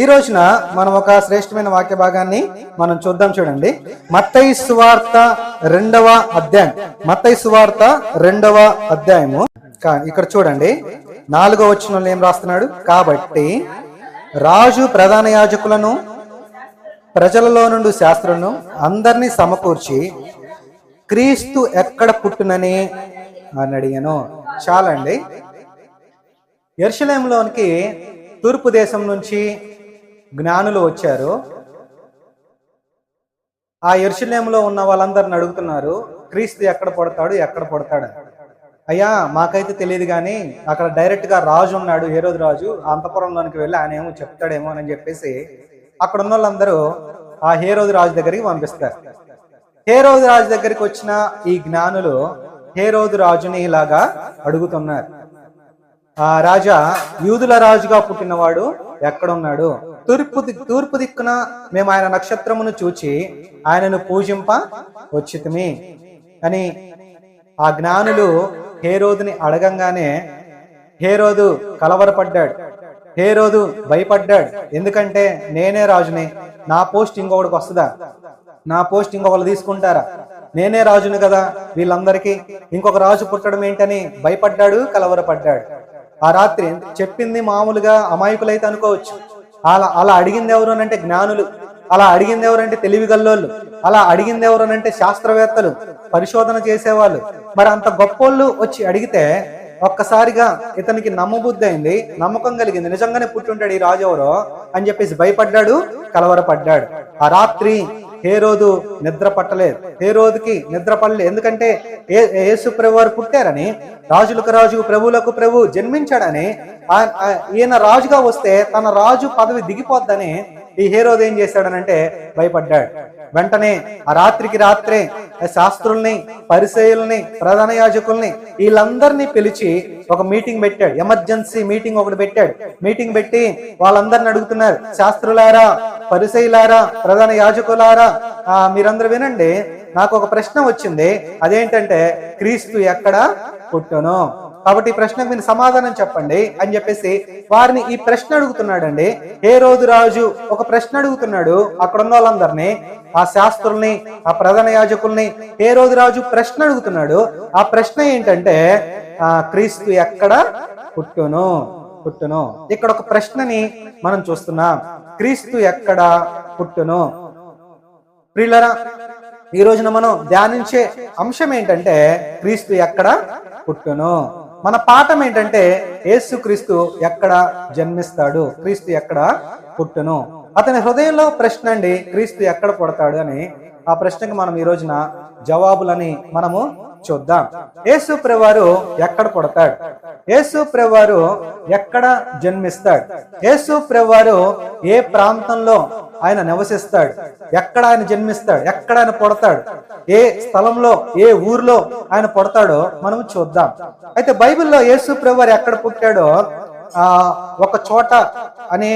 ఈ రోజున మనం ఒక శ్రేష్టమైన వాక్య భాగాన్ని మనం చూద్దాం చూడండి. మత్తయి సువార్త రెండవ అధ్యాయం. మత్తయి సువార్త రెండవ అధ్యాయము. ఇక్కడ చూడండి. నాలుగో వచనంలో ఏం రాస్తున్నాడు? కాబట్టి రాజు ప్రధాన యాజకులను ప్రజలలో నుండి శాస్త్రులను అందరినీ సమకూర్చి క్రీస్తు ఎక్కడ పుట్టునని అని అడిగాను. చాలండి. ఎర్షలేంలోనికి తూర్పు దేశం నుంచి జ్ఞానులు వచ్చారు. ఆ ఎరుశలేములో ఉన్న వాళ్ళందరిని అడుగుతున్నారు క్రీస్తు ఎక్కడ పడతాడు? ఎక్కడ పడతాడు? అయ్యా మాకైతే తెలియదు కానీ అక్కడ డైరెక్ట్గా రాజు ఉన్నాడు ఏ రాజు. అంతపురంలోనికి వెళ్ళి ఆయన ఏమో చెప్తాడేమో అని చెప్పేసి అక్కడ ఉన్న వాళ్ళందరూ ఆ హేరోజు రాజు దగ్గరికి పంపిస్తారు. హేరోజు రాజు దగ్గరికి వచ్చిన ఈ జ్ఞానులు హేరోదు రాజుని ఇలాగా అడుగుతున్నారు. ఆ రాజా యూదుల రాజుగా పుట్టినవాడు ఎక్కడున్నాడు? తూర్పు తూర్పు దిక్కున మేము ఆయన నక్షత్రమును చూచి ఆయనను పూజింప వచ్చితమి. అని ఆ జ్ఞానులు హేరోదుని అడగంగానే హేరోదు కలవరపడ్డాడు. హేరోదు భయపడ్డాడు. ఎందుకంటే నేనే రాజుని నా పోస్ట్ ఇంకొకటికి వస్తుందా? నా పోస్ట్ ఇంకొకరు తీసుకుంటారా? నేనే రాజును కదా వీళ్ళందరికీ ఇంకొక రాజు పుట్టడం ఏంటని భయపడ్డాడు కలవరపడ్డాడు. ఆ రాత్రి చెప్పింది మామూలుగా అమాయకులైతే అనుకోవచ్చు. అలా అలా అడిగింది ఎవరు అంటే జ్ఞానులు. అలా అడిగింది ఎవరంటే తెలివి గల్లోళ్ళు అలా అడిగింది ఎవరు అంటే శాస్త్రవేత్తలు. పరిశోధన చేసేవాళ్ళు. మరి అంత గొప్పోళ్ళు వచ్చి అడిగితే ఒక్కసారిగా ఇతనికి నమ్మబుద్ధి అయింది నమ్మకం కలిగింది. నిజంగానే పుట్టుంటాడు ఈ రాజు ఎవరో అని చెప్పేసి భయపడ్డాడు కలవరపడ్డాడు. ఆ రాత్రి హేరోదు నిద్ర పట్టలేదు. హేరోదుకి నిద్ర పడలేదు. ఎందుకంటే ఏ- యేసు ప్రభు వారు పుట్టారని రాజులకు రాజు ప్రభువులకు ప్రభు జన్మించాడని ఈయన రాజుగా వస్తే తన రాజు పదవి దిగిపోద్దని ఈ హీరోది ఏం చేశాడనంటే భయపడ్డాడు. వెంటనే ఆ రాత్రికి రాత్రే శాస్త్రుల్ని పరిచయుల్ని ప్రధాన యాజకుల్ని వీళ్ళందరినీ పిలిచి ఒక మీటింగ్ పెట్టాడు. ఎమర్జెన్సీ మీటింగ్ ఒకటి పెట్టాడు. మీటింగ్ పెట్టి వాళ్ళందరిని అడుగుతున్నారు. శాస్త్రులారా పరిచయులారా ప్రధాన యాజకులారా ఆ మీరందరూ వినండి. నాకు ఒక ప్రశ్న వచ్చింది. అదేంటంటే క్రీస్తు ఎక్కడ పుట్టను? కాబట్టి ఈ ప్రశ్నకు మీరు సమాధానం చెప్పండి అని చెప్పేసి వారిని ఈ ప్రశ్న అడుగుతున్నాడండి. ఏ రోజు రాజు ఒక ప్రశ్న అడుగుతున్నాడు అక్కడ ఉన్న వాళ్ళందరినీ ఆ శాస్త్రుల్ని ఆ ప్రధాన యాజకుల్ని ఏ రోజు రాజు ప్రశ్న అడుగుతున్నాడు? ఆ ప్రశ్న ఏంటంటే ఆ క్రీస్తు ఎక్కడ పుట్టును పుట్టును. ఇక్కడ ఒక ప్రశ్నని మనం చూస్తున్నాం. క్రీస్తు ఎక్కడ పుట్టును? ప్రియులరా ఈ రోజున మనం ధ్యానించే అంశం ఏంటంటే క్రీస్తు ఎక్కడ పుట్టును? మన పాఠం ఏంటంటే యేసు క్రీస్తు ఎక్కడ జన్మిస్తాడు? క్రీస్తు ఎక్కడ పుట్టును? అతని హృదయంలో ప్రశ్న అండి క్రీస్తు ఎక్కడ పుడతాడు అని. ఆ ప్రశ్నకి మనం ఈ రోజున జవాబులని మనము చూద్దాం. యేసు ప్రవారు ఎక్కడ పుడతాడు? యేసు ప్రవారు ఎక్కడ జన్మిస్తాడు? యేసు ప్రవారు ఏ ప్రాంతంలో ఆయన నివసిస్తాడు? ఎక్కడ ఆయన జన్మిస్తాడు? ఎక్కడ ఆయన పుడతాడు? ఏ స్థలంలో ఏ ఊర్లో ఆయన పుడతాడో మనం చూద్దాం. అయితే బైబిల్లో యేసు ప్రవారు ఎక్కడ పుట్టాడో ఆ ఒక చోట అనే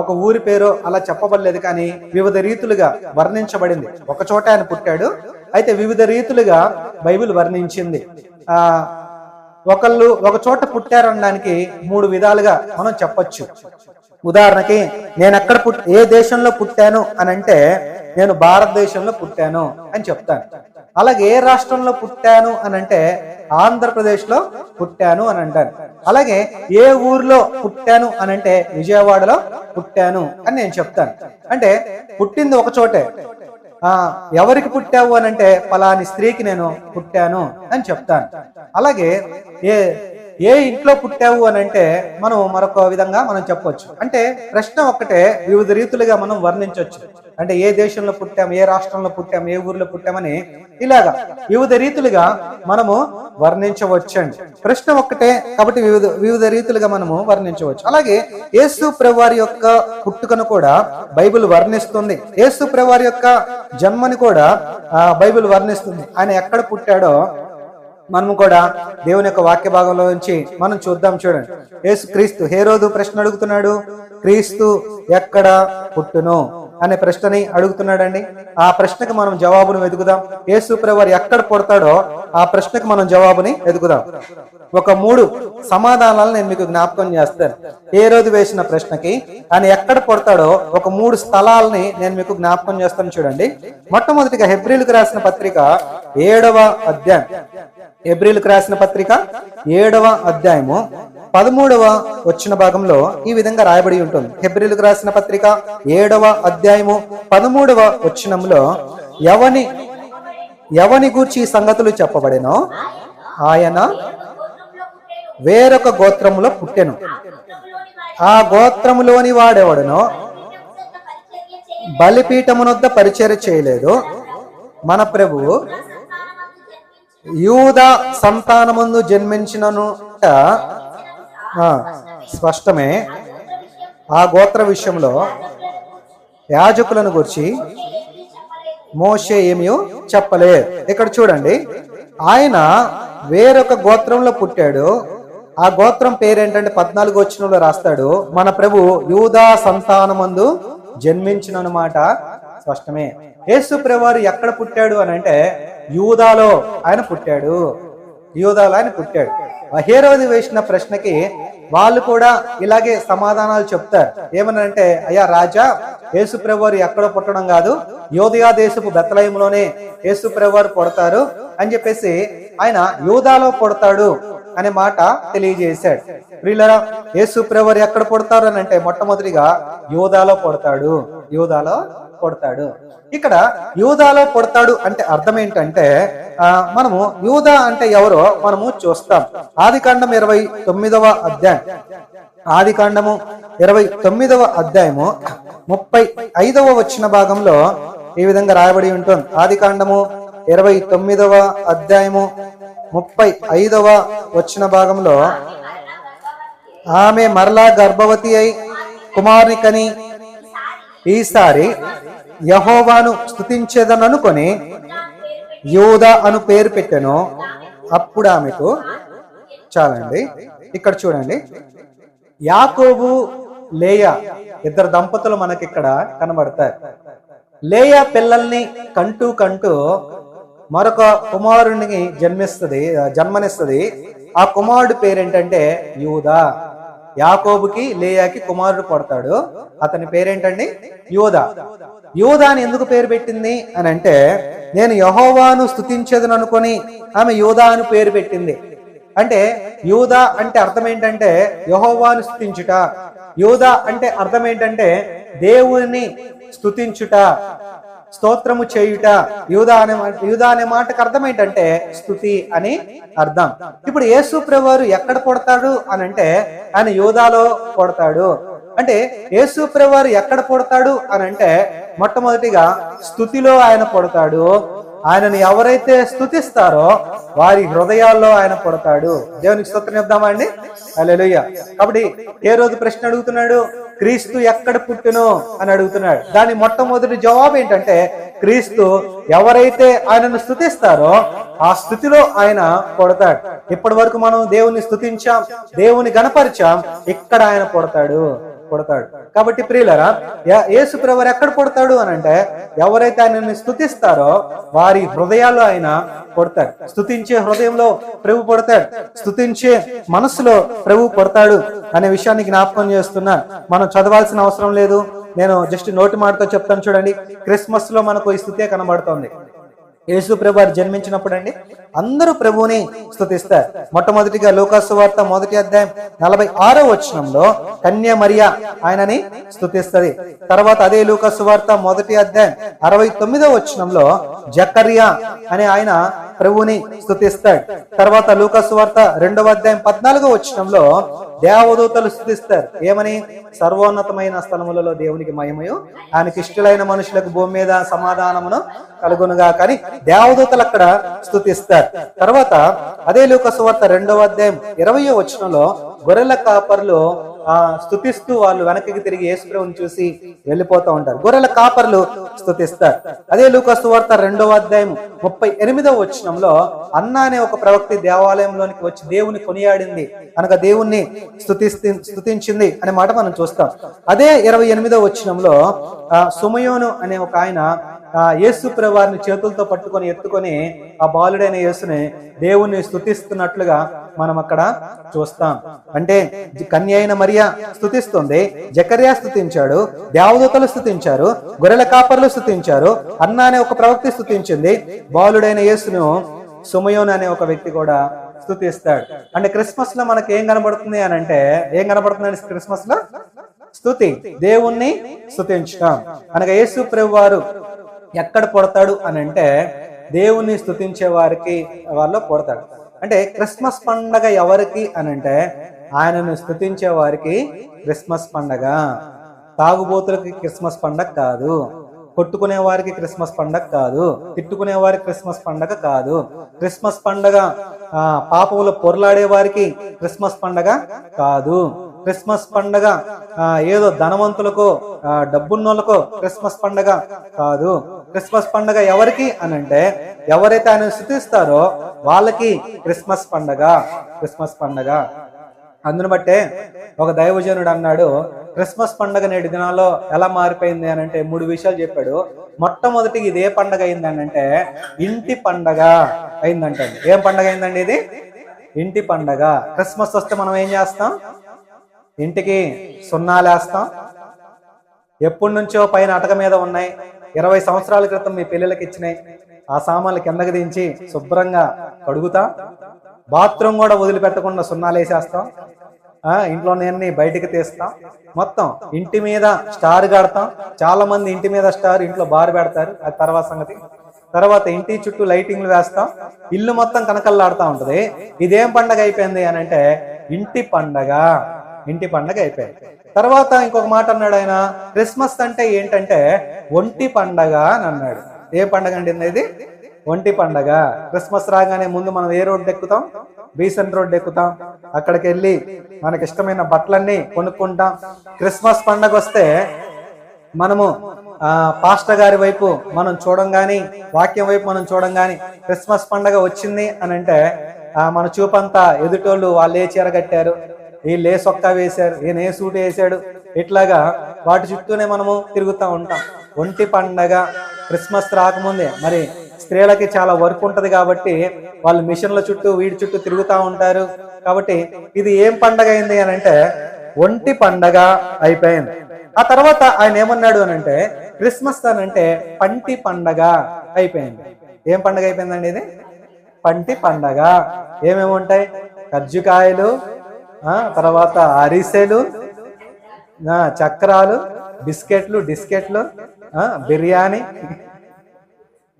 ఒక ఊరి పేరు అలా చెప్పబడలేదు కానీ వివిధ రీతులుగా వర్ణించబడింది. ఒక చోట ఆయన పుట్టాడు అయితే వివిధ రీతులుగా బైబిల్ వర్ణించింది. ఆ ఒకళ్ళు ఒక చోట పుట్టారనడానికి మూడు విధాలుగా మనం చెప్పొచ్చు. ఉదాహరణకి నేను ఎక్కడ పుట్ ఏ దేశంలో పుట్టాను అని అంటే నేను భారతదేశంలో పుట్టాను అని చెప్తాను. అలాగే ఏ రాష్ట్రంలో పుట్టాను అని అంటే ఆంధ్రప్రదేశ్లో పుట్టాను అని అంటాను. అలాగే ఏ ఊర్లో పుట్టాను అని అంటే విజయవాడలో పుట్టాను అని నేను చెప్తాను. అంటే పుట్టింది ఒక చోటే. ఎవరికి పుట్టావు అని అంటే ఫలాని స్త్రీకి నేను పుట్టాను అని చెప్తాను. అలాగే ఏ ఏ ఇంట్లో పుట్టావు అని అంటే మనం మరొక విధంగా మనం చెప్పవచ్చు అంటే ప్రశ్న ఒక్కటే వివిధ రీతులుగా మనం వర్ణించవచ్చు అంటే ఏ దేశంలో పుట్టాం ఏ రాష్ట్రంలో పుట్టాం ఏ ఊర్లో పుట్టామని ఇలాగా వివిధ రీతులుగా మనము వర్ణించవచ్చండి. ప్రశ్న ఒక్కటే కాబట్టి వివిధ వివిధ రీతులుగా మనము వర్ణించవచ్చు. అలాగే యేసు ప్రభువారి యొక్క పుట్టుకను కూడా బైబిల్ వర్ణిస్తుంది. యేసు ప్రభువారి యొక్క జన్మని కూడా ఆ, బైబిల్ వర్ణిస్తుంది. ఆయన ఎక్కడ పుట్టాడో మనము కూడా దేవుని యొక్క వాక్య భాగంలో నుంచి మనం చూద్దాం చూడండి. యేసు క్రీస్తు హే రోజు ప్రశ్న అడుగుతున్నాడు క్రీస్తు ఎక్కడ పుట్టును? అనే ప్రశ్నని అడుగుతున్నాడండి. ఆ ప్రశ్నకు మనం జవాబును వెతుకుదాం. ఏ సూప్రవారు ఎక్కడ పుడతాడో ఆ ప్రశ్నకు మనం జవాబుని వెతుకుదాం. ఒక మూడు సమాధానాలు నేను మీకు జ్ఞాపకం చేస్తాను. ఏ రోజు వేసిన ప్రశ్నకి ఆయన ఎక్కడ పుడతాడో ఒక మూడు స్థలాలని నేను మీకు జ్ఞాపకం చేస్తాను చూడండి. మొట్టమొదటిగా హెబ్రిల్కి రాసిన పత్రిక ఏడవ అధ్యాయం. హెబ్రిల్కి రాసిన పత్రిక ఏడవ అధ్యాయము పదమూడవ వచ్చిన భాగంలో ఈ విధంగా రాయబడి ఉంటుంది. హెబ్రిల్కి రాసిన పత్రిక ఏడవ అధ్యాయము పదమూడవ వచ్చినంలో ఎవని ఎవని గూర్చి ఈ సంగతులు చెప్పబడెనో ఆయన వేరొక గోత్రములో పుట్టెను. ఆ గోత్రములోని వాడెవడనో బలిపీఠమునొద్ద పరిచయం చేయలేదు. మన ప్రభువు యూద సంతానముందు జన్మించినను స్పష్టమే. ఆ గోత్ర విషయంలో యాజకులను గురించి మోషే ఏమీ చెప్పలే. ఇక్కడ చూడండి. ఆయన వేరొక గోత్రంలో పుట్టాడు. ఆ గోత్రం పేరేంటంటే పద్నాలుగు వచ్చినంలో రాస్తాడు. మన ప్రభు యూదా సంతానమందు జన్మించినమాట స్పష్టమే. యేసు ప్రభువారు ఎక్కడ పుట్టాడు అని అంటే యూదాలో ఆయన పుట్టాడు. యోధాలు ఆయన పుట్టాడు. ఆ వేసిన ప్రశ్నకి వాళ్ళు కూడా ఇలాగే సమాధానాలు చెప్తారు. ఏమనంటే అయ్యా రాజా యేసు ప్రభువారు ఎక్కడ పుట్టడం కాదు? యోధయా దేశపు బెత్తలయంలోనే యేసు ప్రభువారు పుడతారు అని చెప్పేసి ఆయన యూదాలో పుడతాడు. అనే మాట తెలియజేశాడు. ప్రియులరా యేసు ప్రవర్ ఎక్కడ పడతారు అని అంటే మొట్టమొదటిగా యూదాలో పడతాడు. యూదాలో పడతాడు. ఇక్కడ యూదాలో పడతాడు అంటే అర్థం ఏంటంటే మనము యూదా అంటే ఎవరో మనము చూస్తాం. ఆది కాండం ఇరవై తొమ్మిదవ అధ్యాయం. ఆది కాండము ఇరవై తొమ్మిదవ అధ్యాయము ముప్పై ఐదవ వచ్చిన భాగంలో ఈ విధంగా రాయబడి ఉంటుంది. ఆది కాండము ఇరవై తొమ్మిదవ అధ్యాయము ముప్పై ఐదవ వచ్చిన భాగంలో ఆమె మరలా గర్భవతి అయి కుమారుని కని ఈసారి యహోవాను స్తుతించేదననుకొని యూద అను పేరు పెట్టాను. అప్పుడు ఆమెకు చాలండి. ఇక్కడ చూడండి. యాకోబు లేయా ఇద్దరు దంపతులు మనకి ఇక్కడ కనబడతారు లేయా పిల్లల్ని కంటూ కంటూ మరొక కుమారుడిని జన్మిస్తుంది జన్మనిస్తుంది. ఆ కుమారుడు పేరేంటంటే యూదా. యాకోబుకి లేయాకి కుమారుడు పడతాడు. అతని పేరేంటండి? యూదా. అని ఎందుకు పేరు పెట్టింది అని అంటే నేను యహోవాను స్థుతించేదని అనుకొని ఆమె యూదా అని పేరు పెట్టింది. అంటే యూదా అంటే అర్థం ఏంటంటే యహోవాను స్థుతించుట యూదా అంటే అర్థం ఏంటంటే దేవుని స్థుతించుట స్తోత్రము చేయుట. యూదా అనే మాట- యూదా అనే మాటకు అర్థం ఏంటంటే స్థుతి అని అర్థం. ఇప్పుడు యేసు ప్రభువారు ఎక్కడ పుడతాడు అని అంటే ఆయన యూదాలో పుడతాడు. అంటే యేసు ప్రభువారు ఎక్కడ పుడతాడు అని అంటే మొట్టమొదటిగా స్థుతిలో ఆయన పుడతాడు. ఆయనను ఎవరైతే స్తుతిస్తారో వారి హృదయాల్లో ఆయన పుడతాడు. దేవునికి స్తోత్రం చెప్దామా అండి? హల్లెలూయా. కాబట్టి ఏ రోజు ప్రశ్న అడుగుతున్నాడు? క్రీస్తు ఎక్కడ పుట్టును అని అడుగుతున్నాడు. దాని మొట్టమొదటి జవాబు ఏంటంటే క్రీస్తు ఎవరైతే ఆయనను స్తుతిస్తారో ఆ స్థుతిలో ఆయన పుడతాడు. ఇప్పటి వరకు మనం దేవుని స్తుతించాం దేవుని గణపరిచాం ఇక్కడ ఆయన పుడతాడు. కొడతాడు. కాబట్టి ప్రియులరా యేసు ప్రభు ఎక్కడ కొడతాడు అని అంటే ఎవరైతే ఆయనని స్థుతిస్తారో వారి హృదయాల్లో ఆయన కొడతాడు. స్థుతించే హృదయంలో ప్రభు కొడతాడు. స్థుతించే మనసులో ప్రభు కొడతాడు అనే విషయాన్ని జ్ఞాపకం చేస్తున్నా. మనం చదవాల్సిన అవసరం లేదు. నేను జస్ట్ నోటి మాటతో చెప్తాను చూడండి. క్రిస్మస్లో మనకు ఈ స్థుతే కనబడుతోంది. యేసు ప్రభు వారు జన్మించినప్పుడు అండి అందరూ ప్రభువుని స్థుతిస్తారు మొట్టమొదటిగా లోకాసు వార్త మొదటి అధ్యాయం నలభై ఆరో వచనంలో కన్య మరియా ఆయనని స్థుతిస్తుంది తర్వాత అదే లోకాసు వార్త మొదటి అధ్యాయం అరవై తొమ్మిదో వచనంలో జకర్యా అనే ఆయన ప్రభువుని స్థుతిస్తాడు తర్వాత లూకాసు వార్త రెండవ అధ్యాయం పద్నాలుగో వచనంలో దేవదూతలు స్థుతిస్తారు. ఏమని? సర్వోన్నతమైన స్థలములలో దేవునికి మహిమయు. ఆయనకి ఇష్టలైన మనుషులకు భూమి మీద సమాధానమును కలుగునుగా. కానీ దేవదూతలు అక్కడ స్థుతిస్తారు. తర్వాత అదే లూకసు వార్త రెండవ అధ్యాయం ఇరవయో వచనంలో గొర్రెల కాపర్లు ఆ స్తుతిస్తూ వాళ్ళు వెనక్కి తిరిగి యేసుప్రభుని చూసి వెళ్ళిపోతూ ఉంటారు. గొర్రెల కాపర్లు స్థుతిస్తారు. అదే లూకాసు వార్త రెండవ అధ్యాయం ముప్పై ఎనిమిదవ వచనంలో అన్న అనే ఒక ప్రవక్తి దేవాలయంలోనికి వచ్చి దేవుని కొనియాడింది. అనగా దేవుణ్ణి స్థుతి స్థుతించింది అనే మాట మనం చూస్తాం. అదే ఇరవై ఎనిమిదవ వచనంలో సుమయోను అనే ఒక ఆయన యేసు వారిని చేతులతో పట్టుకొని ఎత్తుకొని ఆ బాలుడైన యేసుని దేవుణ్ణి స్థుతిస్తున్నట్లుగా మనం అక్కడ చూస్తాం. అంటే కన్య అయిన మరియా స్థుతిస్తుంది జకర్యా స్థుతించాడు దేవదూతలు స్థుతించారు గొర్రెల కాపర్లు స్థుతించారు అన్న అనే ఒక ప్రవక్తి స్తుతించింది బాలుడైన యేసును సుమయోన్ అనే ఒక వ్యక్తి కూడా స్థుతిస్తాడు. అంటే క్రిస్మస్లో మనకి ఏం కనబడుతుంది అని అంటే ఏం కనబడుతుంది క్రిస్మస్లో స్థుతి. దేవుణ్ణి స్థుతించడం అనగా యేసు ప్రభు వారు ఎక్కడ పుడతాడు అని అంటే దేవుణ్ణి స్థుతించే వారికి వాళ్ళు పుడతాడు. అంటే క్రిస్మస్ పండగ ఎవరికి అని అంటే ఆయనను స్తుతించే వారికి క్రిస్మస్ పండగ. తాగుబోతులకి క్రిస్మస్ పండగ కాదు. కొట్టుకునే వారికి క్రిస్మస్ పండగ కాదు తిట్టుకునే వారికి క్రిస్మస్ పండగ కాదు. క్రిస్మస్ పండగ పాపములు పొరలాడే వారికి క్రిస్మస్ పండగ కాదు. క్రిస్మస్ పండగ ఏదో ధనవంతులకు డబ్బున్నోళ్ళకు క్రిస్మస్ పండగ కాదు. క్రిస్మస్ పండగ ఎవరికి అని అంటే ఎవరైతే ఆయన స్థుతిస్తారో వాళ్ళకి క్రిస్మస్ పండగ క్రిస్మస్ పండగ. అందును బట్టే ఒక దైవజనుడు అన్నాడు క్రిస్మస్ పండగ నేటి దినాల్లో ఎలా మారిపోయింది అని అంటే మూడు విషయాలు చెప్పాడు. మొట్టమొదటి ఇది ఏ పండగ అయింది అని అంటే ఇంటి పండగ అయిందంటే ఏం పండగ అయిందండి ఇది? ఇంటి పండగ. క్రిస్మస్ వస్తే మనం ఏం చేస్తాం? ఇంటికి సున్నాలు వేస్తాం ఎప్పటి నుంచో పైన అటక మీద ఉన్నాయి. ఇరవై సంవత్సరాల క్రితం మీ పిల్లలకి ఇచ్చినాయి. ఆ సామాన్లు కిందకి దించి శుభ్రంగా కడుగుతాం. బాత్రూమ్ కూడా వదిలిపెట్టకుండా సున్నాలు వేసేస్తాం ఇంట్లో నేను బయటికి తీస్తాం. మొత్తం ఇంటి మీద స్టార్ కడతాం. చాలా మంది ఇంటి మీద స్టార్ ఇంట్లో బార్ పెడతారు. అది తర్వాత సంగతి. తర్వాత ఇంటి చుట్టూ లైటింగ్లు వేస్తాం. ఇల్లు మొత్తం కనకల్లాడుతూ ఉంటది. ఇదేం పండగ అయిపోయింది అని అంటే ఇంటి పండగ. ఇంటి పండగ అయిపోయింది. తర్వాత ఇంకొక మాట అన్నాడు ఆయన. క్రిస్మస్ అంటే ఏంటంటే ఒంటి పండగ అని అన్నాడు. ఏ పండగ అండి ఇది ఒంటి పండగ. క్రిస్మస్ రాగానే ముందు మనం ఏ రోడ్డు ఎక్కుతాం? బీసెంట్ రోడ్డు ఎక్కుతాం. అక్కడికి వెళ్ళి మనకి ఇష్టమైన బట్టలన్నీ కొనుక్కుంటాం. క్రిస్మస్ పండగ వస్తే మనము ఆ పాస్టర్ గారి వైపు మనం చూడంగాని వాక్యం వైపు మనం చూడంగాని క్రిస్మస్ పండగ వచ్చింది అని అంటే ఆ మన చూపంతా ఎదుటోళ్ళు వాళ్ళు ఏ చీర కట్టారు వీళ్ళు ఏ సొక్కా వేశారు ఈయన ఏ సూట్ వేశాడు ఇట్లాగా వాటి చుట్టూనే మనము తిరుగుతూ ఉంటాం. ఒంటి పండగ క్రిస్మస్ రాకముందే. మరి స్త్రీలకి చాలా వర్క్ ఉంటది కాబట్టి వాళ్ళు మిషన్ల చుట్టూ వీడి చుట్టూ తిరుగుతూ ఉంటారు. కాబట్టి ఇది ఏం పండగ అయింది అని అంటే ఒంటి పండగ అయిపోయింది. ఆ తర్వాత ఆయన ఏమన్నాడు అని అంటే క్రిస్మస్ అని అంటే పంటి పండగ అయిపోయింది. ఏం పండగ అయిపోయిందండి ఇది? పంటి పండగ. ఏమేమి ఉంటాయి? కజ్జికాయలు ఆ తర్వాత అరిసెలు చక్రాలు బిస్కెట్లు డిస్కెట్లు బిర్యానీ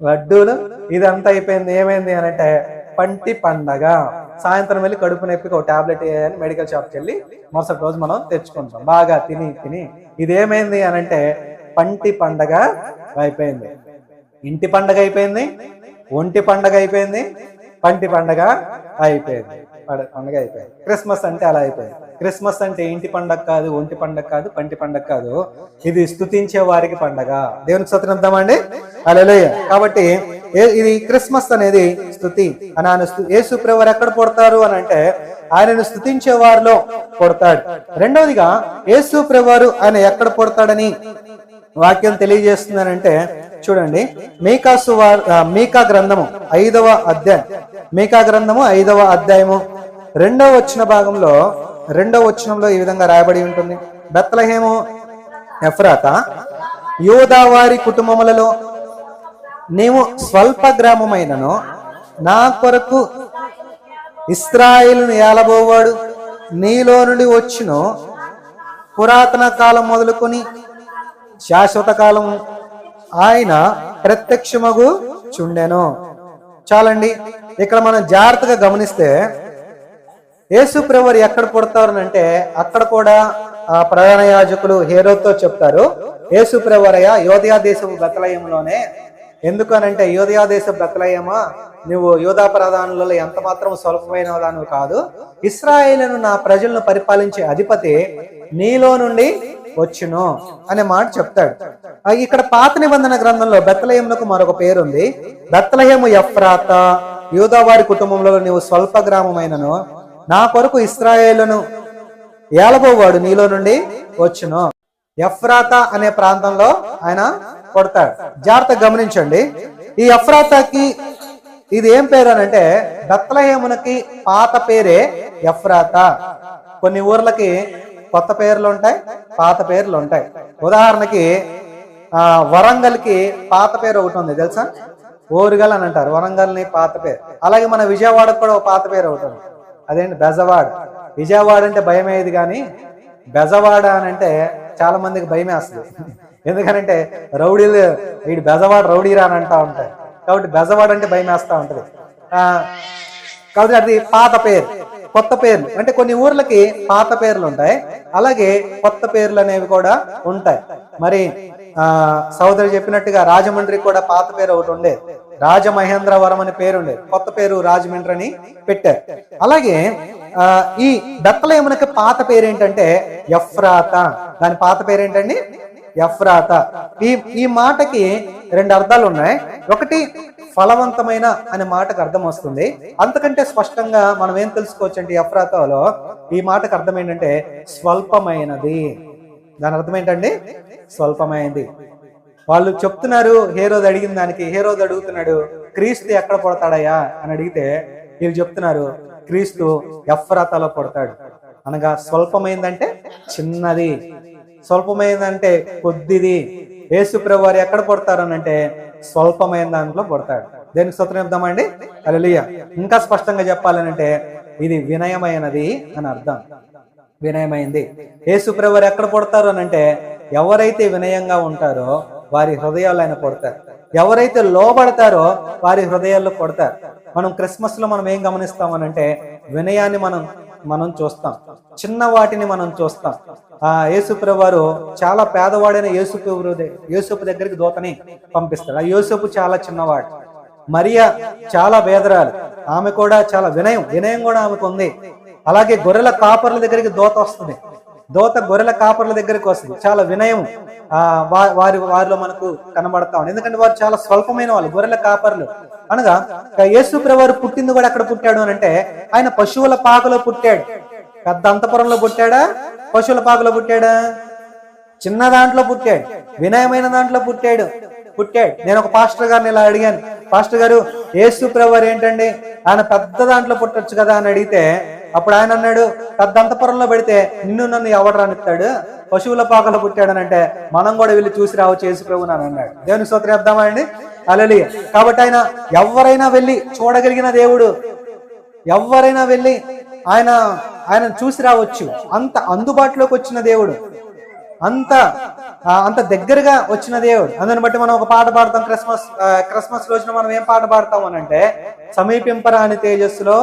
లడ్డూలు ఇదంతా అయిపోయింది ఏమైంది అని అంటే పంటి పండగ. సాయంత్రం వెళ్ళి కడుపు నొప్పికి ఒక టాబ్లెట్ వేయాలని మెడికల్ షాప్కి వెళ్ళి మరుసటి రోజు మనం తెచ్చుకుంటాం. బాగా తిని తిని. ఇదేమైంది అని అంటే పంటి పండగ అయిపోయింది. ఇంటి పండగ అయిపోయింది ఒంటి పండగ అయిపోయింది పంటి పండగ అయిపోయింది. పండగ అయిపోయింది. క్రిస్మస్ అంటే అలా అయిపోయింది. క్రిస్మస్ అంటే ఇంటి పండగ కాదు ఒంటి పండగ కాదు పంటి పండగ కాదు. ఇది స్తుతించే వారికి పండగ. దేవునికి స్తోత్రం అలే కాబట్టి ఇది క్రిస్మస్ అనేది స్థుతి అని ఆయన స్తు- యేసు ఎక్కడ పుడతారు అని అంటే ఆయనను స్థుతించే వారిలో పుడతాడు. రెండవదిగా యేసు ప్రభువారు ఆయన ఎక్కడ పుడతాడని వాక్యం తెలియజేస్తుందనంటే చూడండి మీకా సువార్ మీకా గ్రంథము ఐదవ అధ్యాయం. మీకా గ్రంథము ఐదవ అధ్యాయము రెండవ వచ్చిన భాగంలో రెండవ వచనంలో ఈ విధంగా రాయబడి ఉంటుంది. బెత్తలహేము ఎఫ్రాత యోదావారి కుటుంబములలో నీవు స్వల్ప గ్రామమైనను నా కొరకు ఇస్రాయిల్ను ఏలబోవాడు నీలో నుండి వచ్చిన పురాతన కాలం మొదలుకొని శాశ్వత కాలం ఆయన ప్రత్యక్షమగు చుండెను చాలండి ఇక్కడ మనం జాగ్రత్తగా గమనిస్తే యేసు ప్రభువారు ఎక్కడ పుడతారు అంటే అక్కడ కూడా ఆ ప్రధాన యాజకులు హేరోతో చెప్తారు. యేసు యోధయా దేశపు బతలయంలోనే ఎందుకనంటే యోధయా దేశ బతలయమా నువ్వు యోధా ప్రధానులలో ఎంత మాత్రం స్వల్పమైన దానివి కాదు. ఇస్రాయేలను నా ప్రజలను పరిపాలించే అధిపతి నీలో నుండి వచ్చును అనే మాట చెప్తాడు. ఇక్కడ పాత నిబంధన గ్రంథంలో బెత్తలహేమునకు మరొక పేరు ఉంది బెత్తలహేము ఎఫ్రాత యూదావారి కుటుంబంలో నీవు స్వల్ప గ్రామమైనను. నా కొరకు ఇస్రాయేలును ఏలబోవాడు నీలో నుండి వచ్చును. ఎఫ్రాత అనే ప్రాంతంలో ఆయన కొడతాడు జాగ్రత్తగా గమనించండి. ఈ ఎఫ్రాతాకి ఇది ఏం పేరు అని అంటే దత్తలహేమునకి పాత పేరే ఎఫ్రాత. కొన్ని ఊర్లకి కొత్త పేర్లు ఉంటాయి పాత పేర్లు ఉంటాయి. ఉదాహరణకి ఆ వరంగల్కి పాత పేరు ఒకటి ఉంది తెలుసా? ఓరుగల్ అని అంటారు వరంగల్ని పాత పేరు. అలాగే మన విజయవాడకు కూడా పాత పేరు ఒకటి ఉంది. అదేంటి బెజవాడ? విజయవాడ అంటే భయం అయ్యేది కానీ బెజవాడ అని అంటే చాలా మందికి భయమే వస్తుంది ఎందుకనంటే రౌడీలు వీడు బెజవాడ రౌడీరా అని అంటా ఉంటాయి కాబట్టి బెజవాడ అంటే భయం వేస్తా ఉంటది. ఆ, కాబట్టి అది పాత పేరు కొత్త పేర్లు. అంటే కొన్ని ఊర్లకి పాత పేర్లు ఉంటాయి. అలాగే కొత్త పేర్లు అనేవి కూడా ఉంటాయి. మరి ఆ సోదరు చెప్పినట్టుగా రాజమండ్రి కూడా పాత పేరు ఒకటి ఉండేది. రాజమహేంద్రవరం అనే పేరు ఉండేది కొత్త పేరు రాజమండ్రి అని పెట్టారు. అలాగే ఈ బెత్తలేమునకి పాత పేరు ఏంటంటే ఎఫ్రాత. దాని పాత పేరు ఏంటండి ఎఫ్రాత. ఈ ఈ మాటకి రెండు అర్థాలు ఉన్నాయి. ఒకటి ఫలవంతమైన అనే మాటకు అర్థం వస్తుంది. అంతకంటే స్పష్టంగా మనం ఏం తెలుసుకోవచ్చు అంటే ఎఫ్రాతాలో? ఈ మాటకు అర్థం ఏంటంటే స్వల్పమైనది. దాని అర్థం ఏంటండి? స్వల్పమైనది. వాళ్ళు చెప్తున్నారు హేరోద్ అడిగిన దానికి హేరోద్ అడుగుతున్నాడు క్రీస్తు ఎక్కడ పడతాడయ్యా? అని అడిగితే వీళ్ళు చెప్తున్నారు క్రీస్తు ఎఫ్రాతాలో పడతాడు. అనగా స్వల్పమైందంటే చిన్నది. స్వల్పమైందంటే కొద్దిది. యేసు వారు ఎక్కడ పడతారు అని అంటే స్వల్పమైన దాంట్లో పడతాడు. దేనికి సూత్రం చెప్దామండి? అలలియ ఇంకా స్పష్టంగా చెప్పాలనంటే ఇది వినయమైనది అని అర్థం. వినయమైంది. యేసు వారు ఎక్కడ పడతారు అనంటే ఎవరైతే వినయంగా ఉంటారో వారి హృదయాలు ఆయన కొడతారు. ఎవరైతే లోబడతారో వారి హృదయాల్లో కొడతారు. మనం క్రిస్మస్లో మనం ఏం గమనిస్తామనంటే వినయాన్ని మనం మనం చూస్తాం. చిన్న వాటిని మనం చూస్తాం. ఆ యేసుప్ర వారు చాలా పేదవాడైన యేసుపు యేసుపు దగ్గరికి దూతని పంపిస్తారు. ఆ యేసుపు చాలా చిన్నవాడు. మరియా చాలా వేదరాలు ఆమె కూడా చాలా వినయం వినయం కూడా ఆమెకు ఉంది. అలాగే గొర్రెల కాపర్ల దగ్గరికి దోత వస్తుంది. దోత గొర్రెల కాపర్ల దగ్గరికి వస్తుంది. చాలా వినయం వారి వారిలో మనకు కనబడతా ఉంది. ఎందుకంటే వారు చాలా స్వల్పమైన వాళ్ళు గొర్రెల కాపర్లు. అనగా యేసు వారు పుట్టింది కూడా ఎక్కడ పుట్టాడు అని అంటే ఆయన పశువుల పాకలో పుట్టాడు. పెద్ద అంతపురంలో పుట్టాడా? పశువుల పాకలో పుట్టాడా? చిన్న దాంట్లో పుట్టాడు. వినయమైన దాంట్లో పుట్టాడు. పుట్టాడు. నేను ఒక పాస్టర్ గారిని ఇలా అడిగాను. పాస్టర్ గారు యేసు ప్రభు ఏంటండి? ఆయన పెద్ద దాంట్లో పుట్టొచ్చు కదా అని అడిగితే అప్పుడు ఆయన అన్నాడు పెద్దంతపురంలో పెడితే నిన్ను నన్ను ఎవడు రానిస్తాడు? పశువుల పాకలో పుట్టాడనంటే మనం కూడా వెళ్ళి చూసి రావచ్చు యేసు అని అన్నాడు. దేవుని స్తోత్రం చెప్దామా అండి? అలలి కాబట్టి ఆయన ఎవరైనా వెళ్ళి చూడగలిగిన దేవుడు ఎవరైనా వెళ్ళి ఆయన ఆయన చూసి రావచ్చు. అంత అందుబాటులోకి వచ్చిన దేవుడు అంత అంత దగ్గరగా వచ్చిన దేవుడు. అందుని బట్టి మనం ఒక పాట పాడతాం. క్రిస్మస్ క్రిస్మస్ రోజున మనం ఏం పాట పాడతాం అని అంటే సమీపింపరాని తేజస్సులో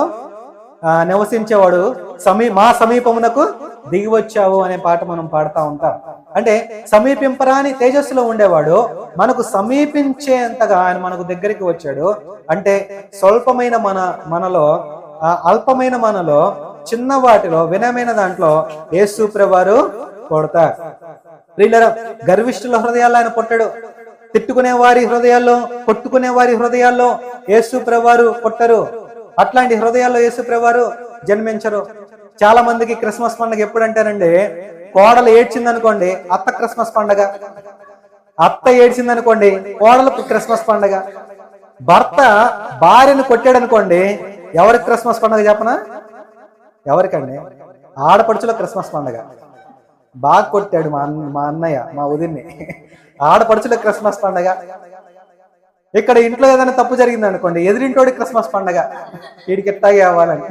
నివసించేవాడు సమీ మా సమీపమునకు దిగి వచ్చావు అనే పాట మనం పాడుతూ ఉంటాం. అంటే సమీపింపరాని తేజస్సులో ఉండేవాడు మనకు సమీపించేంతగా ఆయన మనకు దగ్గరికి వచ్చాడు. అంటే స్వల్పమైన మన మనలో అల్పమైన మనలో చిన్న వాటిలో వినమైన దాంట్లో యేసు ప్రభువారు కొడతారు. ప్రియులరా గర్విష్ఠుల హృదయాల్లో ఆయన కొట్టాడు. తిట్టుకునే వారి హృదయాల్లో కొట్టుకునే వారి హృదయాల్లో యేసు ప్రభువారు అట్లాంటి హృదయాల్లో యేసుప్రవారు జన్మించరు. చాలా మందికి క్రిస్మస్ పండుగ ఎప్పుడంటారండి కోడలు ఏడ్చింది అనుకోండి అత్త క్రిస్మస్ పండగ. అత్త ఏడ్చింది అనుకోండి కోడలకు క్రిస్మస్ పండగ. భర్త భార్యను కొట్టాడు అనుకోండి ఎవరికి క్రిస్మస్ పండగ చెప్పనా? ఎవరికండి? ఆడపడుచులో క్రిస్మస్ పండగ. బాగా కొట్టాడు మా అన్న మా అన్నయ్య మా ఉదిన్ని ఆడపడుచులో క్రిస్మస్ పండగ. ఇక్కడ ఇంట్లో ఏదైనా తప్పు జరిగింది అనుకోండి ఎదిరింటోడి క్రిస్మస్ పండగ వీడికి ఎట్టాగే అవ్వాలని.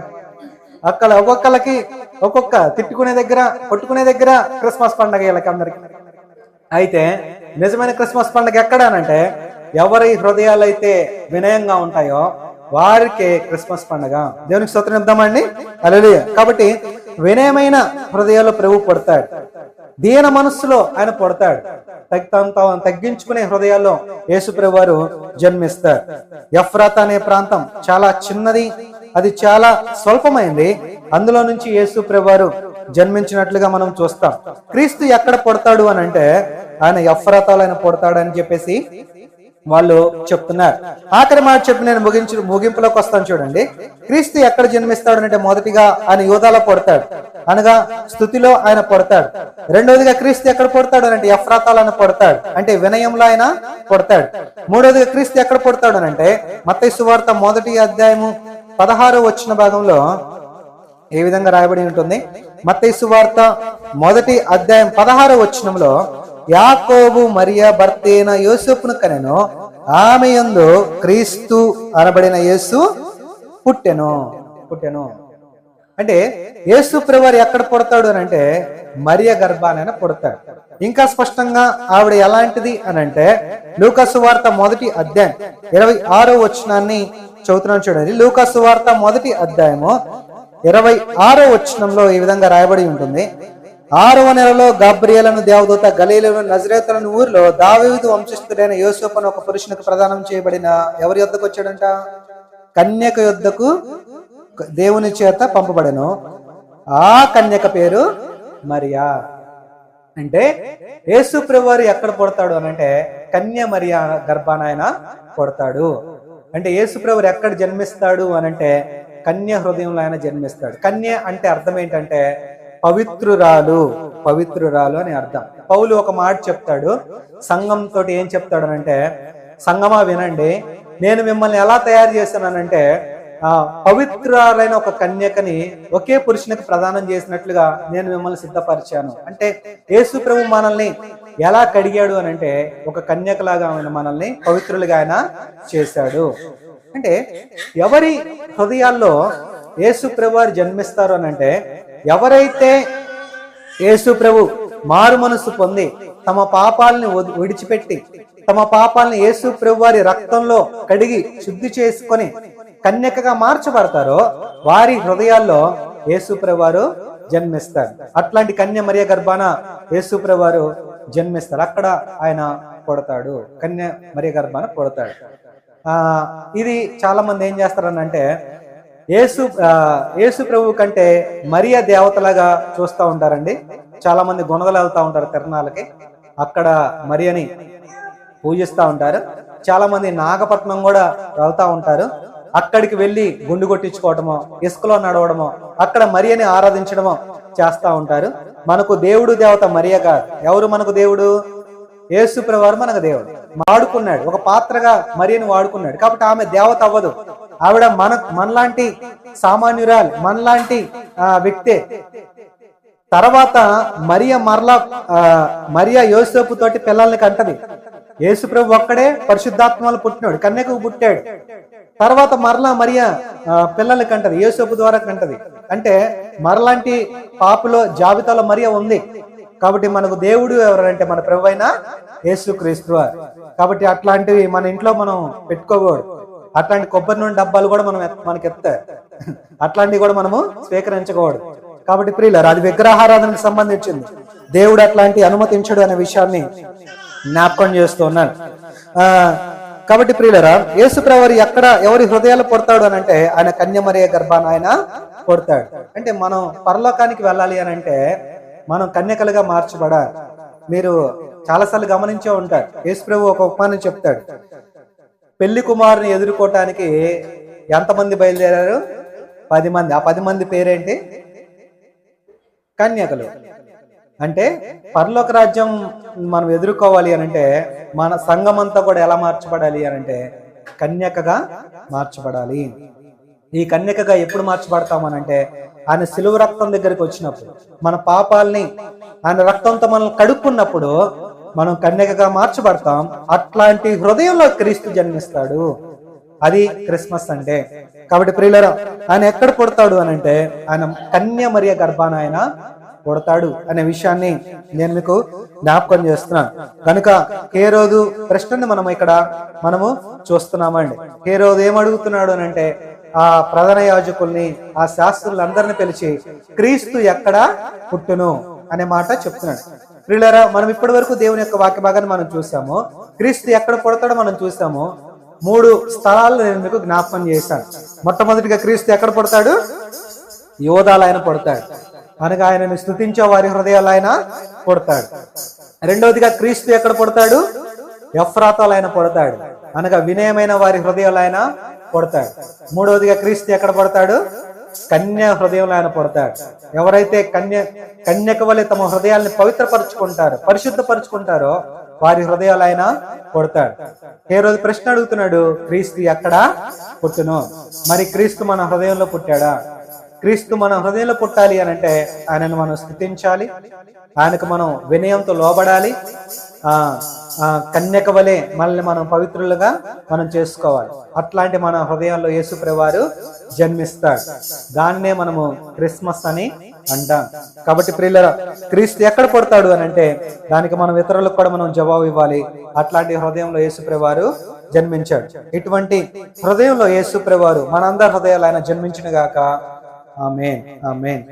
అక్కడ ఒక్కొక్కళ్ళకి ఒక్కొక్క తిట్టుకునే దగ్గర కొట్టుకునే దగ్గర క్రిస్మస్ పండగ వీళ్ళకి అందరికి. అయితే నిజమైన క్రిస్మస్ పండగ ఎక్కడానంటే ఎవరి హృదయాలు అయితే వినయంగా ఉంటాయో వారికే క్రిస్మస్ పండగ. దేవునికి స్తోత్రం ఇద్దామండి అలలియ కాబట్టి వినయమైన హృదయాలు ప్రభు పడతాడు. దీన మనస్సులో ఆయన పడతాడు. తగ్- తాను తగ్గించుకునే హృదయాల్లో యేసుప్రభు వారు జన్మిస్తారు. ఎఫ్రాత్ అనే ప్రాంతం చాలా చిన్నది అది చాలా స్వల్పమైంది. అందులో నుంచి యేసు వారు జన్మించినట్లుగా మనం చూస్తాం. క్రీస్తు ఎక్కడ పడతాడు అని అంటే ఆయన ఎఫ్రతాలు ఆయన పడతాడు అని చెప్పేసి వాళ్ళు చెప్తున్నారు. ఆఖరి మాట చెప్పి నేను ముగించు ముగింపులోకి వస్తాను చూడండి. క్రీస్తు ఎక్కడ జన్మిస్తాడు అంటే మొదటిగా ఆయన యోధాలో పడతాడు. అనగా స్థుతిలో ఆయన పడతాడు. రెండవదిగా క్రీస్తు ఎక్కడ పడతాడు అని అంటే ఎఫ్రాతాలు ఆయన పడతాడు. అంటే వినయంలో ఆయన పడతాడు. మూడవదిగా క్రీస్తు ఎక్కడ పడతాడు అని అంటే మత్తయి సువార్త మొదటి అధ్యాయము పదహారు వచ్చిన భాగంలో ఏ విధంగా రాయబడి ఉంటుంది? మత్తయి సువార్త మొదటి అధ్యాయం పదహారు వచ్చినంలో యాకోబు మరియా భర్తైన యోసేపును కనెను. ఆమె యందు క్రీస్తు అనబడిన యేసు పుట్టెను. పుట్టెను. అంటే యేసు ప్రభువారు ఎక్కడ పుడతాడు అని అంటే మరియ గర్భాన పుడతాడు. ఇంకా స్పష్టంగా ఆవిడ ఎలాంటిది అని అంటే లూకాసు వార్త మొదటి అధ్యాయం ఇరవై ఆరో వచనాన్ని చదువుతున్నాను చూడండి. లూకాసు వార్త మొదటి అధ్యాయము ఇరవై ఆరో వచనంలో ఈ విధంగా రాయబడి ఉంటుంది. ఆరవ నెలలో గబ్రియలను దేవదూత గలీలను నజరేతలను ఊరిలో దావీదు వంశస్థుడైన యోసేపు అని ఒక పురుషునికి ప్రదానం చేయబడిన ఎవరి యొద్దకు వచ్చాడంట? కన్యక యొద్దకు దేవుని చేత పంపబడను. ఆ కన్యక పేరు మరియా. అంటే యేసు ప్రభువారు ఎక్కడ పుడతాడు అని అంటే కన్య మరియా గర్భాన ఆయన పుడతాడు. అంటే యేసు ప్రభువారు ఎక్కడ జన్మిస్తాడు అని అంటే కన్య హృదయంలో ఆయన జన్మిస్తాడు. కన్య అంటే అర్థం ఏంటంటే పవిత్రురాలు పవిత్రురాలు అని అర్థం. పౌలు ఒక మాట చెప్తాడు. సంఘంతో తోటి ఏం చెప్తాడు అంటే సంగమా వినండి నేను మిమ్మల్ని ఎలా తయారు చేశానంటే ఆ పవిత్రాలైన ఒక కన్యకని ఒకే పురుషునికి ప్రదానం చేసినట్లుగా నేను మిమ్మల్ని సిద్ధపరిచాను. అంటే యేసు ప్రభు మనల్ని ఎలా కడిగాడు అని అంటే ఒక కన్యకలాగా ఆయన మనల్ని పవిత్రులుగా ఆయన చేశాడు. అంటే ఎవరి హృదయాల్లో యేసు ప్రభు వారు జన్మిస్తారు అని అంటే ఎవరైతే యేసు ప్రభు మారు మనసు పొంది తమ పాపాలని విడిచిపెట్టి తమ పాపాలను యేసు ప్రభు వారి రక్తంలో కడిగి శుద్ధి చేసుకొని కన్యకగా మార్చబడతారో వారి హృదయాల్లో యేసు జన్మిస్తారు. అట్లాంటి కన్య మరియ గర్భాన యేసు జన్మిస్తారు. అక్కడ ఆయన కొడతాడు కన్య మరియ గర్భాన కొడతాడు ఆ ఇది చాలా మంది ఏం చేస్తారనంటే యేసు ఆ, యేసు ప్రభు కంటే మరియా దేవతలాగా చూస్తూ ఉంటారండి. చాలా మంది గుణదలు వెళ్తా ఉంటారు తిరణాలకి. అక్కడ మరియని పూజిస్తూ ఉంటారు. చాలా మంది నాగపట్నం కూడా వెళ్తా ఉంటారు. అక్కడికి వెళ్ళి గుండు కొట్టించుకోవటమో ఇసుకలో నడవడమో అక్కడ మరియని ఆరాధించడమో చేస్తూ ఉంటారు. మనకు దేవుడు దేవత మరియ కాదు ఎవరు మనకు దేవుడు? యేసు ప్రభువారు మనకు దేవుడు. వాడుకున్నాడు ఒక పాత్రగా మరియని వాడుకున్నాడు. కాబట్టి ఆమె దేవత అవ్వదు. ఆవిడ మన మనలాంటి సామాన్యురాలు మనలాంటి వ్యక్తే. తర్వాత మరియ మరలా మరియ యోసేపు తోటి పిల్లల్ని కంటది. యేసుప్రభు ఒక్కడే పరిశుద్ధాత్మలు పుట్టినాడు కన్యకు పుట్టాడు. తర్వాత మరలా మరియ ఆ, పిల్లల్ని కంటది యేసేపు ద్వారా కంటది. అంటే మరలాంటి పాపులో జాబితాలో మరియ ఉంది. కాబట్టి మనకు దేవుడు ఎవరంటే మన ప్రభు అయినా యేసు క్రీస్తు కాబట్టి అట్లాంటివి మన ఇంట్లో మనం పెట్టుకోకూడదు. అట్లాంటి కొబ్బరి నూనె డబ్బాలు కూడా మనం మనకి ఎత్తాయి అట్లాంటివి కూడా మనము స్వీకరించకూడదు కాబట్టి ప్రియులారు అది విగ్రహారాధనకు సంబంధించింది. దేవుడు అట్లాంటి అనుమతించడు అనే విషయాన్ని జ్ఞాపకం చేస్తూ ఉన్నాను ఆ కాబట్టి ప్రియులరా యేసు ప్రవరి ఎక్కడ ఎవరి హృదయాలు పొడతాడు అని అంటే ఆయన కన్యమరియ గర్భాన్ని ఆయన కొడతాడు. అంటే మనం పరలోకానికి వెళ్ళాలి అని అంటే మనం కన్యకలుగా మార్చబడాలి. మీరు చాలాసార్లు గమనించే ఉంటారు. యేసు ప్రభు ఒక ఉపమానం చెప్తాడు. పెళ్ళి కుమారుని ఎదుర్కోవటానికి ఎంతమంది బయలుదేరారు? పది మంది. ఆ పది మంది పేరేంటి? కన్యకలు. అంటే పరలోక రాజ్యం మనం ఎదుర్కోవాలి అని అంటే మన సంఘం అంతా కూడా ఎలా మార్చబడాలి అని అంటే కన్యకగా మార్చబడాలి. ఈ కన్యకగా ఎప్పుడు మార్చబడతామనంటే ఆయన సిలువ రక్తం దగ్గరికి వచ్చినప్పుడు మన పాపాల్ని ఆయన రక్తంతో మనల్ని కడుక్కున్నప్పుడు మనం కన్యకగా మార్చబడతాం. అట్లాంటి హృదయంలో క్రీస్తు జన్మిస్తాడు. అది క్రిస్మస్ అంటే కాబట్టి ప్రియులరా ఆయన ఎక్కడ పుడతాడు అని అంటే ఆయన కన్య మరియ గర్భాన ఆయన పుడతాడు అనే విషయాన్ని నేను మీకు జ్ఞాపకం చేస్తున్నాను కనుక ఏ రోజు ప్రశ్నని మనం ఇక్కడ మనము చూస్తున్నామండి. ఏ రోజు ఏం అడుగుతున్నాడు అని అంటే ఆ ప్రధాన యాజకుల్ని ఆ శాస్త్రులందరిని పిలిచి క్రీస్తు ఎక్కడ పుట్టును? అనే మాట చెప్తున్నాడు. ప్రియులరా మనం ఇప్పటి వరకు దేవుని యొక్క వాక్య భాగాన్ని మనం చూసాము. క్రీస్తు ఎక్కడ పుడతాడో మనం చూసాము. మూడు స్థలాలు నేను మీకు జ్ఞాపకం చేశాను. మొట్టమొదటిగా క్రీస్తు ఎక్కడ పడతాడు? యోధాలు ఆయన పడతాడు. అనగా ఆయనను స్థుతించే వారి హృదయాలు ఆయన పుడతాడు. రెండవదిగా క్రీస్తు ఎక్కడ పుడతాడు? ఎఫ్రాతాలు ఆయన పుడతాడు. అనగా వినయమైన వారి హృదయాలు ఆయన పుడతాడు. మూడవదిగా క్రీస్తు ఎక్కడ పడతాడు? కన్య హృదయంలో ఆయన పడతాడు. ఎవరైతే కన్య కన్యక వలె తమ హృదయాల్ని పవిత్రపరుచుకుంటారు పరిశుద్ధపరుచుకుంటారో వారి హృదయాలు ఆయన కొడతాడు ఏ రోజు ప్రశ్న అడుగుతున్నాడు క్రీస్తు ఎక్కడ పుట్టును? మరి క్రీస్తు మన హృదయంలో పుట్టాడా? క్రీస్తు మన హృదయంలో పుట్టాలి అని అంటే ఆయనను మనం స్థుతించాలి. ఆయనకు మనం వినయంతో లోబడాలి. ఆ కన్యక వలె మనల్ని మనం పవిత్రులుగా మనం చేసుకోవాలి. అట్లాంటి మన హృదయంలో యేసుప్రవారు జన్మిస్తాడు దాన్నే మనము క్రిస్మస్ అని అంటాం. కాబట్టి ప్రియుల క్రీస్తు ఎక్కడ పుడతాడు అని అంటే దానికి మనం ఇతరులకు కూడా మనం జవాబు ఇవ్వాలి. అట్లాంటి హృదయంలో యేసుప్రవారు జన్మించాడు. ఇటువంటి హృదయంలో యేసుప్రవారు మనందరి హృదయాలు ఆయన జన్మించిన గాక ఆమెన్. ఆమెన్.